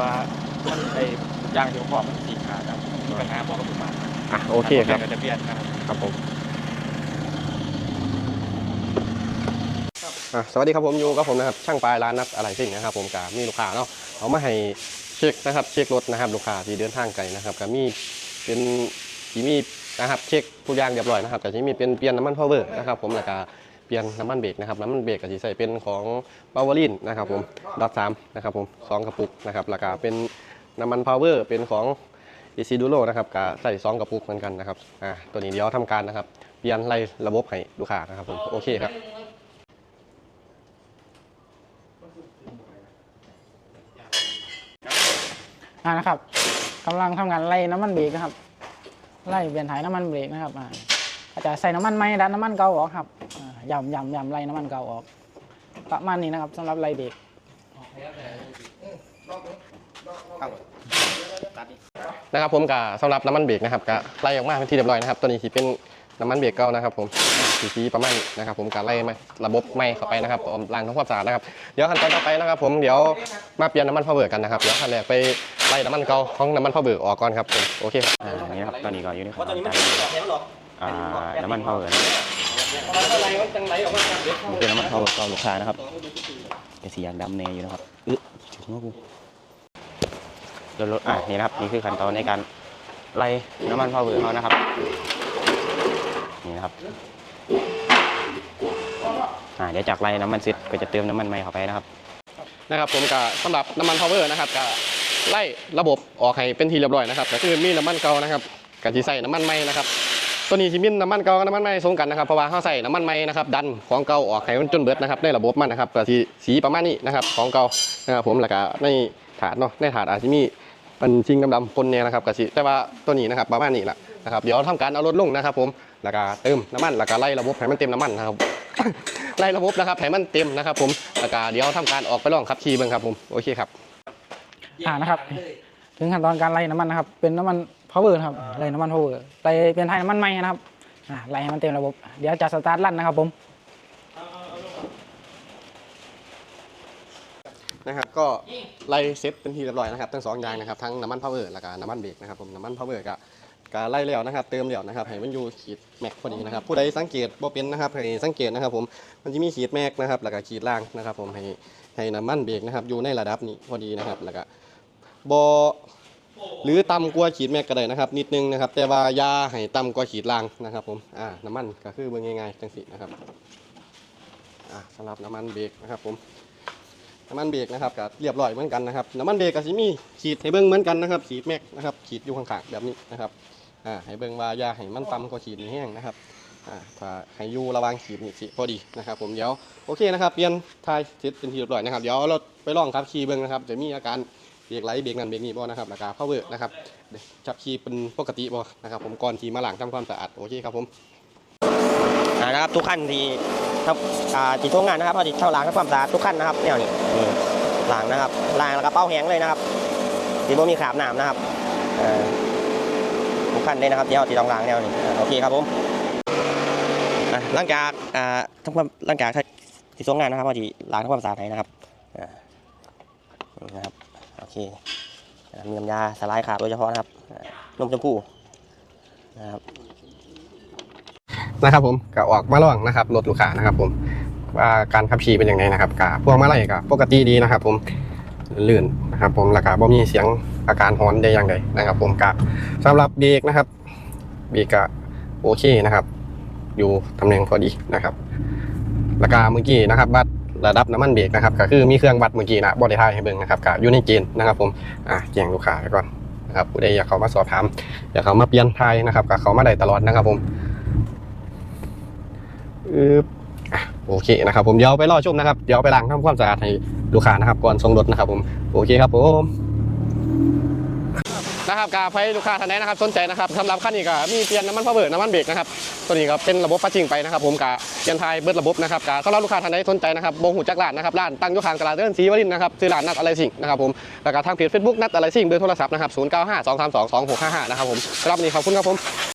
ว่ามันไอ้ยางที่ผมบอกมันสีขาดครับมีปัญหาบอกกับผมมาอะโอเคครับก็จะเปลี่ยนนะครับครับผมอะสวัสดีครับผมอยู่กับผมนะครับช่างปลายร้านนัดอะไรสิ่งนะครับ ผมกับมีลูกค้าเนาะเอามาให้เช็คนะครับ เช็ครถนะครับลูกค้าที่เดินทางไกลนะครับกับมีเป็นที่มีนะครับเช็คทุกอย่างเรียบร้อยนะครับแต่ที่มีเป็นเปลี่ยนน้ำมันพาวเวอร์นะครับ ผมแล้วก็เปลี่ยนน้ำมันเบรกนะครับน้ำมันเบรกก็จะใส่เป็นของปาวลินนะครับผมดอทสามนะครับผมสองกระปุกนะครับแล้วก็เป็นน้ำมันพาวเวอร์เป็นของอีซีดูโรนะครับก็ใส่ซองกระปุกเหมือนกันนะครับอ่าตัวนี้เดี๋ยวทำการนะครับเปลี่ยนไล่ระบบให้ลูกค้านะครับผมโอเคครับอ่านะครับกำลังทำงานไล่น้ำมันเบรกนะครับไล่เปลี่ยนถ่ายน้ำมันเบรกนะครับอ่าอาจจะใส่น้ำมันไหมดันน้ำมันเก่าออกครับ ย่ำย่ำย่ำไล่น้ำมันเก่าออก ประมาณนี้นะครับสำหรับไล่เบรกนะครับผมกับสำหรับน้ำมันเบรกนะครับก็ไล่ออกมาเป็นที่เรียบร้อยนะครับ ตัวนี้ที่เป็นน้ำมันเบรกเก่านะครับผมสีสีประมาณนี้นะครับ ผมก็ไล่มาระบบไม่เข้าไปนะครับผมล้างทำความสะอาดนะครับเดี๋ยวขั้นตอนต่อไปนะครับ ผมเดี๋ยวมาเปลี่ยนน้ำมันพาวเวอร์กันนะครับเดี๋ยวขั้นแรกไปไล่น้ำมันเก่าของน้ำมันพาวเวอร์ออกก่อนครับผมโอเคครับอ่าอย่างนี้นะครับตอนนี้ก็อยู่ในขั้นตอนการอ่าน้ำมันเผาเอิ ญนี่คือน้ำมันเผาเก่าลูกค้านะครับเป็นสียางดำแน่อยู่นะครับอึ๊ะถึงว่ากูรถรถอะนี่นะครับนี่คือขั้นตอนในการไล่น้ำมันเผาเอิญเขานะครับ นี่นะครับอ่าเดี๋ยวจากไล่น้ำมันเสร็จก็จะเติมน้ำมันใหม่เข้าไปนะครับ นะครับผมก็สำหรับน้ำมันพาวเวอร์นะครับก็ไล่ระบบออกให้เป็นทีเรียบร้อยนะครับก็คือมีน้ำมันเก่านะครับกับที่ใส่น้ำมันใหม่นะครับ ตัวนี้ที่มีน้ำมันเก่ากับน้ำมันใหม่ส่งกันนะครับเพราะว่าเขาใส่น้ำมันใหม่นะครับดันของเก่าออกให้มันจนเบิดนะครับในระบบมันนะครับก็ที่สีประมาณนี้นะครับของเก่านะครับผมแล้วก็ในถาดเนาะในถาดอาจจะมีเป็นชิงดำๆปนเนี่ยนะครับก็สิแต่ว่าตัวนี้นะครับประมาณนี้แหละนะครับเดี๋ยวทำการเอารถลงนะครับ ผมแล้วก็เติมน้ำมันแล้วก็ไล่ระบบให้มันเต็มน้ำมันนะครับไล่ระบบนะครับให้มันเต็มนะครับ ผมแล้วก็เดี๋ยวทำการออกไปลองขับขี่เบ้างครับผมโอเคครับอ่านะครับ ถึงขั้นตอนการไล่น้ำมันนะครับ เป็นน้ำมัน พาวเวอร์ครับไหลน้ำมันพาวเวอร์ไล่เปลี่ยนถ่ายน้ำมันไหม่นะครับอ่าไล่ให้มันเต็มระบบ เดี๋ยวจะสตาร์ทลั่นนะครับผมนะครับก็ไล่เซ็ตเป็นทีเรียบร้อยนะครับทั้งสองอย่างนะครับทั้งน้ำมันพาวเวอร์แล้วก็น้ำมันเบรกนะครับผมน้ำมันพาวเวอร์ก็ก็ไล่แล้วนะครับเติมแล้วนะครับให้มันอยู่ขีดแม็กพอดีนะครับผู้ใดสังเกตบ่เป็นนะครับให้สังเกตนะครับผมมันจะมีขีดแม็กนะครับแล้วก็ขีดล่างนะครับ ผมให้ให้น้ำมันเบรกนะครับอยู่ในระดับนี้พอดีนะครับแล้วก็บอ หรือต่ำกว่าขีดแม็กก็ได้นะครับ นิดนึงนะครับ แต่ว่ายาให้ต่ำกว่าขีดล่างนะครับผมอ่าน้ำมันก็คือเบิ่งง่ายๆจังสินะครับอ่าสำหรับน้ำมันเบรกนะครับผมน้ำมันเบรกนะครับก็เรียบร้อยเหมือนกันนะครับน้ำมันเบรกก็สิมีขีดให้เบิ้งเหมือนกันนะครับขีดแม็กนะครับขีดอยู่ข้างๆแบบนี้นะครับอ่าให้เบิ้งว่ายาให้มันต่ำกว่าขีดนี้แห้งนะครับอ่าถ้าให้อยู่ระวางขีดนี่สิพอดีนะครับ ผมเดี๋ยวโอเคนะครับเปลี่ยนทายเสร็จเป็นที่เรียบร้อยนะครับเดี๋ยวเราไปลองขับขี่เบิ้งนะครับจะมีอาการ รกไหลเบรกนั่นเบรกนี่บ่นะครับแล้วก็พาวเวอร์นะครับจับขี่เป็นปกติบ่นะครับผมก่อนที่มาล้างทำความสะอาดโอเคครับผมนะครับทุกขั้นที่ทำอ่าที่ทำงานนะครับพอที่เข้าล้างทำความสะอาดทุกขั้นนะครับแนวนี้นี่ล้างนะครับล้างแล้วก็เป้าแห้งเลยนะครับที่บ่มีขาบน้ำนะครับทุกขั้นเลยนะครับที่เราที่ต้องล้างแนวนี้อ่โอเคครับผมอะหลังจากอ่าทำความหลังจากที่ทำงานนะครับพอที่ล้างทำความสะอาดให้นะครับนะครับ โอเคมีน้ำยาสลายขาบโดยเฉพาะนะครับนมชมพู่นะครับนะครับผมก็ออกมาลองนะครับรถลูกค้านะครับ ผมว่าการขับขี่เป็นยังไงนะครับกับพวงมาลัยก็ปกติดีนะครับ ผมลื่นนะครับ ผมแล้วก็บ่มีเสียงอาการฮอนใดอย่างใดนะครับ ผมกับสำหรับเบรกนะครับเบรกก็โอเคนะครับ อยู่ตำแหน่งพอดีนะครับแล้วก็เมื่อกี้นะครับวัดร ระดับน้ำมันเบรกนะครับก็คือมีเครื่องวัดเมื่อกี้นะบอดี้ทายให้เบิ่งนะครับก็อยู่ในเกณฑ์นะครับผมอะแจ้งลูกค้าไว้ก่อนนะครับผู้ใดอยากเขามาสอบถาม อยากเขามาเปลี่ยนทายนะครับก็เขามาได้ตลอดนะครับผมอึ๊บอะโอเคนะครับผมเดี๋ยวไปรอชมนะครับเดี๋ยวไปล้างทำความสะอาดให้ลูกค้านะครับก่อนส่งรถนะครับผมโอเคครับผม นะครับการให้ลูกค้าท่านใดนะครับสนใจนะครับสำหรับคันนี้ก็มีเปลี่ยนน้ำมันพาวเวอร์น้ำมันเบรกนะครับตัวนี้ก็เป็นระบบปัจจิงไปนะครับผมกับเปลี่ยนทายเบิดระบบนะครับการสำหรับลูกค้าท่านใดสนใจนะครับบงหูจักร้านนะครับร้านตั้งอยู่ข้างตลาดเดินซีวรินนะครับชื่อร้านนัดอะไรสิ่งนะครับผมแล้วก็ทางเพจเฟซบุ๊กนัดอะไรสิ่งเบอร์โทรศัพท์นะครับ0 9 5 2 3 2 2 6 5 5นะครับผมสำหรับวันนี้ขอบคุณครับผม